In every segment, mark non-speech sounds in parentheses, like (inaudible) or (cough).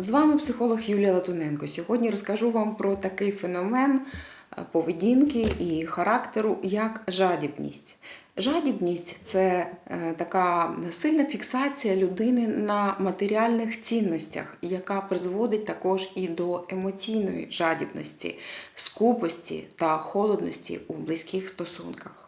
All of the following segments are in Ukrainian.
З вами психолог Юлія Латуненко. Сьогодні розкажу вам про такий феномен е, поведінки і характеру, як жадібність. Жадібність це е, така сильна фіксація людини на матеріальних цінностях, яка призводить також і до емоційної жадібності, скупості та холодності у близьких стосунках.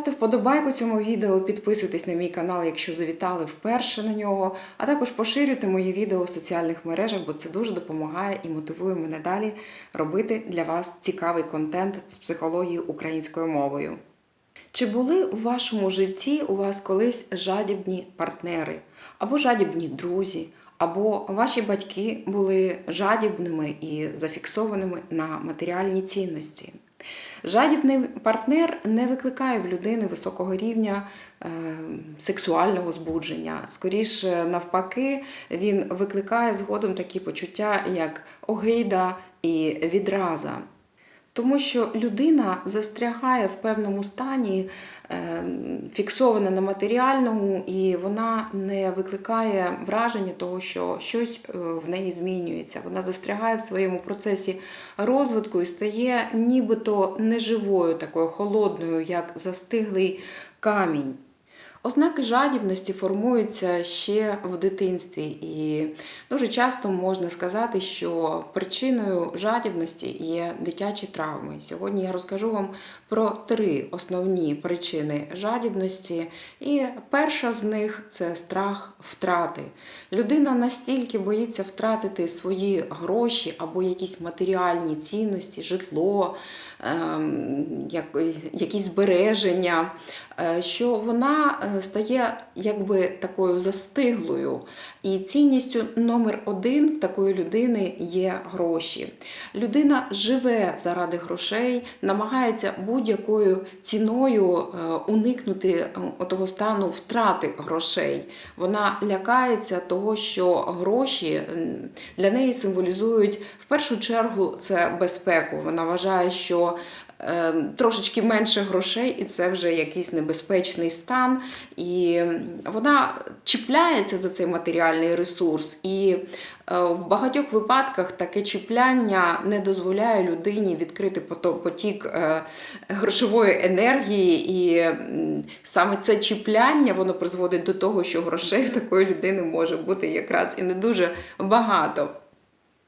Ставте вподобайку цьому відео, підписуйтесь на мій канал, якщо завітали вперше на нього, а також поширюйте мої відео в соціальних мережах, бо це дуже допомагає і мотивує мене далі робити для вас цікавий контент з психології українською мовою. Чи були у вашому житті у вас колись жадібні партнери, або жадібні друзі, або ваші батьки були жадібними і зафіксованими на матеріальні цінності? Жадібний партнер не викликає в людини високого рівня е, сексуального збудження. Скоріше, навпаки, він викликає згодом такі почуття, як огида і відраза. Тому що людина застрягає в певному стані, е, фіксована на матеріальному, і вона не викликає враження того, що щось е, в неї змінюється. Вона застрягає в своєму процесі розвитку і стає нібито неживою, такою холодною, як застиглий камінь. Ознаки жадібності формуються ще в дитинстві, і дуже часто можна сказати, що причиною жадібності є дитячі травми. Сьогодні я розкажу вам про три основні причини жадібності. І перша з них це страх втрати. Людина настільки боїться втратити свої гроші або якісь матеріальні цінності, житло, якісь збереження, е, що вона е, стає якби такою застиглою. І цінністю номер один такої людини є гроші. Людина живе заради грошей, намагається будь-якою ціною е, уникнути е, того стану втрати грошей. Вона лякається того, що гроші для неї символізують в першу чергу це безпеку. Вона вважає, що е, трошечки менше грошей, і це вже якийсь небезпечний стан. І вона чіпляється за цей матеріальний ресурс. І е, в багатьох випадках таке чіпляння не дозволяє людині відкрити потік е, грошової енергії. І саме це чіпляння воно призводить до того, що грошей в такої людини може бути якраз і не дуже багато.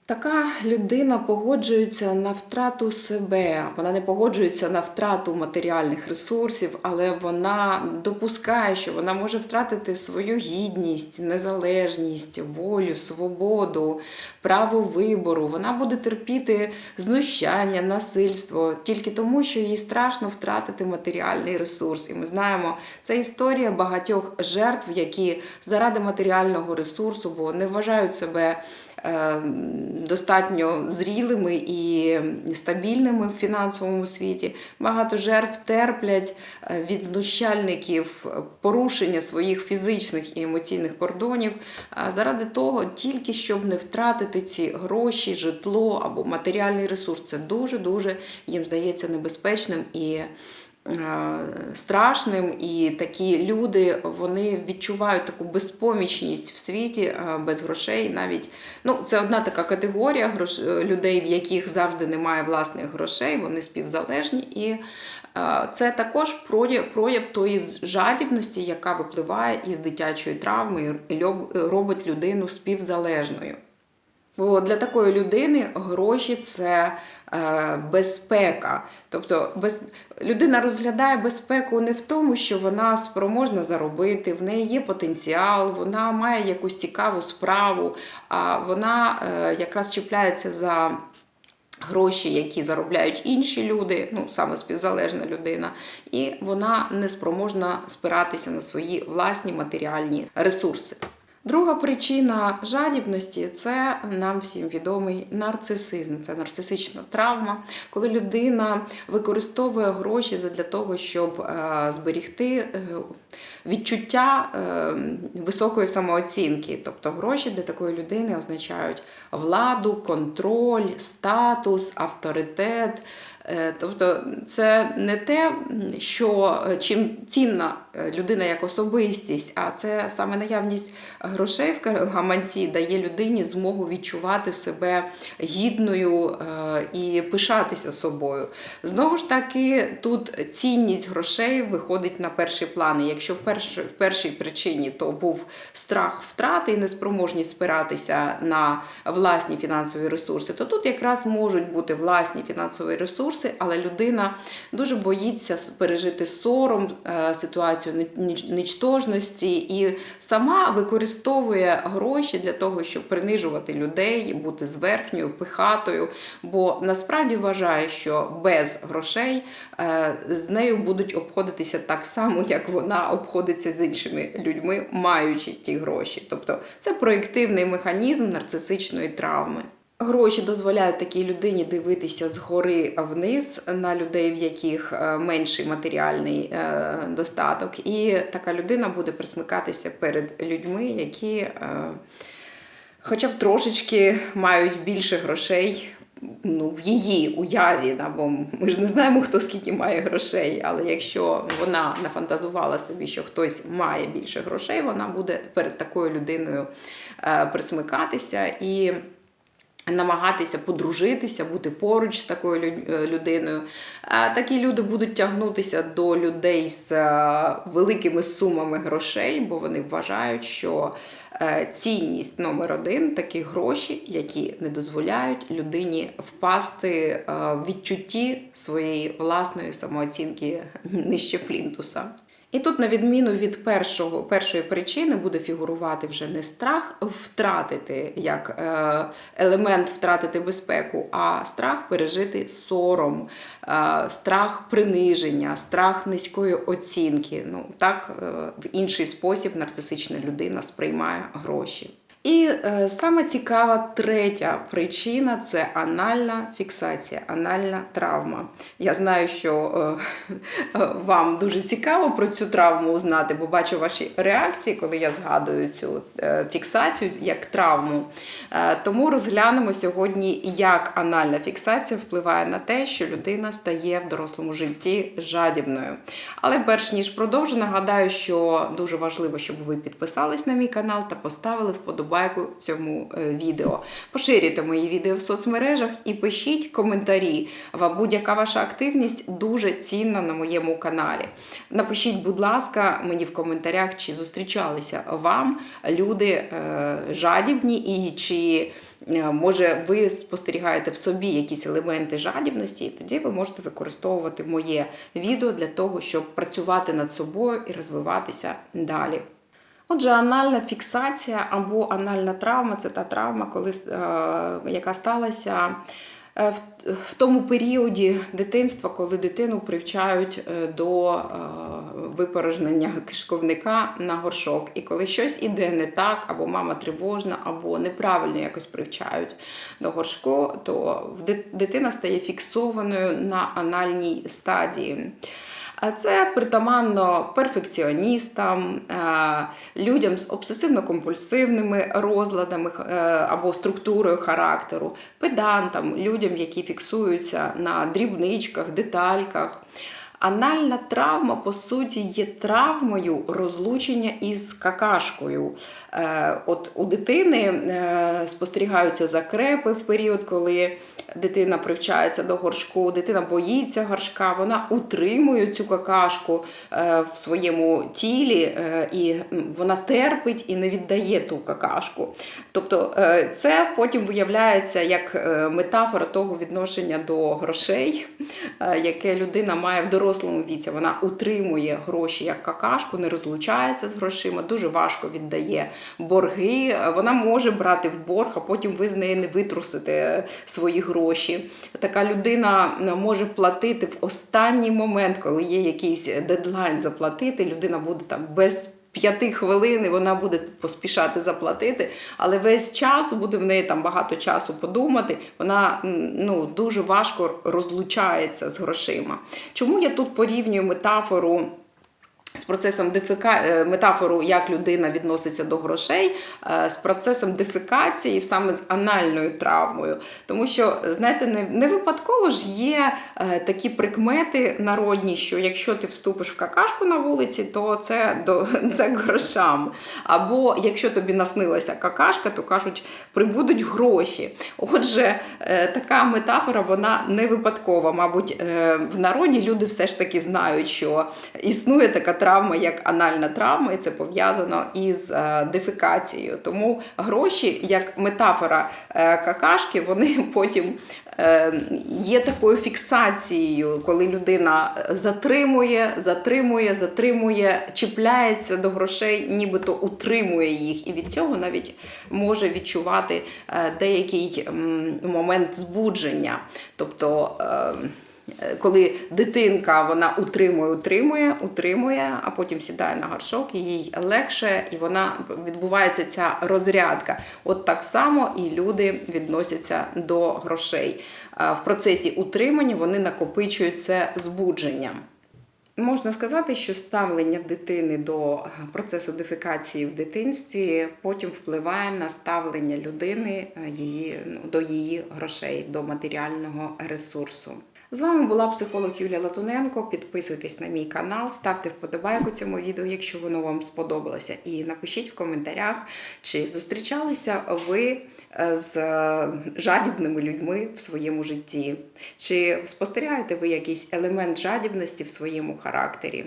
Така людина погоджується на втрату себе, вона не погоджується на втрату матеріальних ресурсів, але вона допускає, що вона може втратити свою гідність, незалежність, волю, свободу, право вибору. Вона буде терпіти знущання, насильство тільки тому, що їй страшно втратити матеріальний ресурс. І ми знаємо, це історія багатьох жертв, які заради матеріального ресурсу, бо не вважають себе достатньо зрілими і стабільними в фінансовому світі. Багато жертв терплять е, від знущальників порушення своїх фізичних і емоційних кордонів заради того, тільки щоб не втратити ці гроші, житло або матеріальний ресурс. Це дуже дуже їм здається небезпечним і. Е, Страшним, і такі люди вони відчувають таку безпомічність в світі е, без грошей. Навіть ну це одна така категорія грош... е, людей, в яких завжди немає власних грошей, вони співзалежні, і це також прояв, прояв тої жадібності, яка випливає із дитячої травми і робить людину співзалежною. Бо для такої людини гроші це безпека. Тобто без... людина розглядає безпеку не в тому, що вона спроможна заробити, в неї є потенціал, вона має якусь цікаву справу, а вона е, якраз чіпляється за. Гроші, які заробляють інші люди, ну саме співзалежна людина, і вона не спроможна спиратися на свої власні матеріальні ресурси. Друга причина жадібності це нам всім відомий нарцисизм. Це нарцисична травма, коли людина використовує гроші для того, щоб е, зберігти е, відчуття е, високої самооцінки. Тобто гроші для такої людини означають владу, контроль, статус, авторитет, Тобто, це не те, що чим цінна людина як особистість, а це саме наявність грошей в гаманці дає людині змогу відчувати себе гідною е, і пишатися собою. Знову ж таки, тут цінність грошей виходить на перший план. І Якщо в, перш, в першій причині то був страх втрати і неспроможність спиратися на власні фінансові ресурси, то тут якраз можуть бути власні фінансові ресурси, але людина дуже боїться пережити сором, е, ситуацію нічтожності і сама використовує гроші для того, щоб принижувати людей, бути зверхньою, пихатою. Бо насправді вважає, що без грошей е, з нею будуть обходитися так само, як вона обходиться з іншими людьми, маючи ті гроші. Тобто це проєктивний механізм нарцисичної травми. Гроші дозволяють такій людині дивитися згори вниз на людей, в яких е, менший матеріальний е, достаток, і така людина буде присмикатися перед людьми, які е, хоча б трошечки мають більше грошей. Ну, в її уяві, да, бо ми ж не знаємо, хто скільки має грошей. Але якщо вона нафантазувала собі, що хтось має більше грошей, вона буде перед такою людиною присмикатися і намагатися подружитися, бути поруч з такою е, людиною. Такі люди будуть тягнутися до людей з е, великими сумами грошей, бо вони вважають, що е, цінність номер один такі гроші, які не дозволяють людині впасти в відчутті своєї власної самооцінки нижче плінтуса. І тут, на відміну від першого, першої причини, буде фігурувати вже не страх втратити як е, елемент втратити безпеку, а страх пережити сором, е, страх приниження, страх низької оцінки. Ну так е, в інший спосіб нарцисична людина сприймає гроші. І е, саме цікава третя причина це анальна фіксація, анальна травма. Я знаю, що е, (laughs) вам дуже цікаво про цю травму узнати, бо бачу ваші реакції, коли я згадую цю е, фіксацію як травму. Е, тому розглянемо сьогодні, як анальна фіксація впливає на те, що людина стає в дорослому житті жадібною. Але перш ніж продовжу, нагадаю, що дуже важливо, щоб ви підписались на мій канал та поставили вподобайку цьому е, відео. Поширюйте мої відео в соцмережах і пишіть коментарі. Будь-яка ваша активність дуже цінна на моєму каналі. Напишіть, будь ласка, мені в коментарях, чи зустрічалися вам люди е, жадібні і чи. е, Може, ви спостерігаєте в собі якісь елементи жадібності, і тоді ви можете використовувати моє відео для того, щоб працювати над собою і розвиватися далі. Отже, анальна фіксація або анальна травма це та травма, коли, е, яка сталася е, в, тому періоді дитинства, коли дитину привчають е, до випорожнення кишковника на горшок. І коли щось іде не так, або мама тривожна, або неправильно якось привчають до горшку, то дитина стає фіксованою на анальній стадії. А це притаманно перфекціоністам, е, людям з обсесивно-компульсивними розладами е, або структурою характеру, педантам, людям, які фіксуються на дрібничках, детальках. Анальна травма, по суті, є травмою розлучення із какашкою. Е, От у дитини е, спостерігаються закрепи в період, коли дитина привчається до горшку, дитина боїться горшка, вона утримує цю какашку е, в своєму тілі, і вона терпить і не віддає ту какашку. Тобто це потім виявляється як метафора того відношення до грошей, яке людина має в дорослому віці. Вона утримує гроші як какашку, не розлучається з грошима, дуже важко віддає борги. Вона може брати в борг, а потім ви з неї не витрусите свої гроші. Така людина е, може платити в останній момент, коли є якийсь дедлайн заплатити. Людина буде там без п'яти хвилин і вона буде поспішати заплатити, але весь час буде в неї там багато часу подумати. Вона ну дуже важко розлучається з грошима. Чому я тут порівнюю метафору? З процесом дефіка... е, метафору, як людина відноситься до грошей, е, з процесом дефікації, саме з анальною травмою. Тому що, знаєте, не, випадково ж є е, такі прикмети народні, що якщо ти вступиш в какашку на вулиці, то це до (laughs) це грошам. Або якщо тобі наснилася какашка, то кажуть, прибудуть гроші. Отже, така метафора вона не випадкова. Мабуть, в народі люди все ж таки знають, що існує така травма, як анальна травма, і це пов'язано із е, дефікацією. Тому гроші, як метафора е, какашки, вони (laughs) потім е, є такою фіксацією, коли людина затримує, затримує, затримує, чіпляється до грошей, нібито утримує їх, і від цього навіть може відчувати деякий момент збудження. Тобто. Е, Е, коли дитинка вона утримує, утримує, утримує, а потім сідає на горшок, і їй легше, і вона відбувається ця розрядка. От так само і люди відносяться до грошей. В процесі утримання вони накопичують це збудження. Можна сказати, що ставлення дитини до процесу дефікації в дитинстві потім впливає на ставлення людини е, її, ну, до її грошей, до матеріального ресурсу. З вами була психолог Юлія Латуненко. Підписуйтесь на мій канал, ставте вподобайку цьому відео, якщо воно вам сподобалося. І напишіть в коментарях, чи зустрічалися ви е, з е, жадібними людьми в своєму житті, чи спостерігаєте ви якийсь елемент жадібності в своєму характері.